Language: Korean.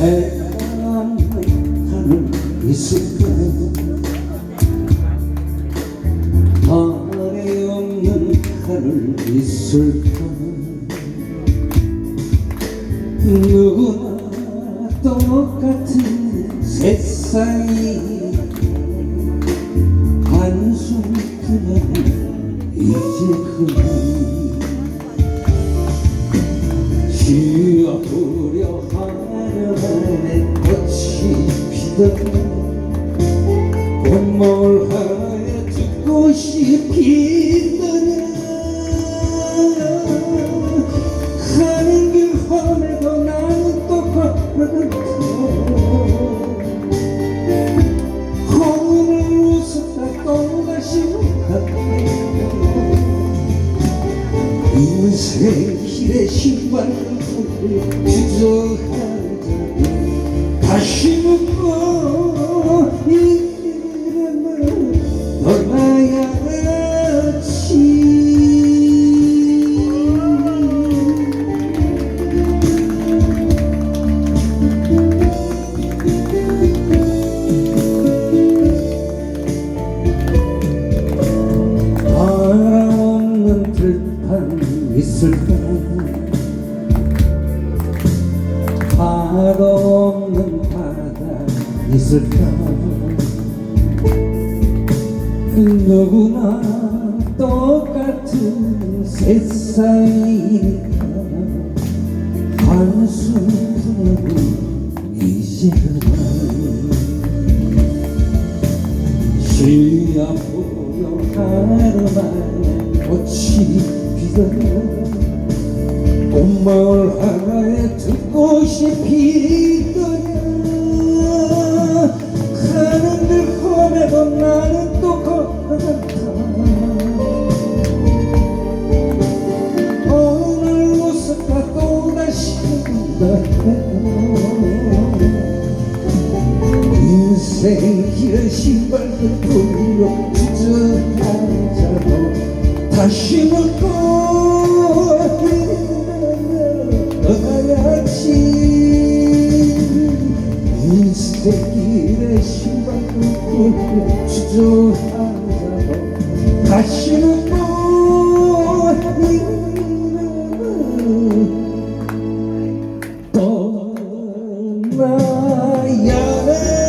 애간하는 이 순간 발에 없는 하늘 있을까 누구나 똑같은 세상이 한숨 그만 이제 그만. 시아프 피던 꽃마을 하에 듣고시 피더냐 가는 길 험해도 나는 또 걸어간다 오늘 웃었다 또다시 울었다 인생 길에 신발 주저앉아 다시 묻고 이름을 떠나야지 바람 없는 들판 있을까 바로 없는 바다 있을까? 누구나 똑같은 세상이니까 한숨 풀고 이제 그만 쉬야 보여 하루만에 꽃이 피던 꽃마을 하나에 듣고시 피더냐? 가는 길 험해도 나는 또 걸어간다. 오늘 웃었다 또다시 운다 인생 길의 신발도 돌려 주저앉아도 다시 묻고 주저하자고 다시는 너의 이름은 떠나야 해.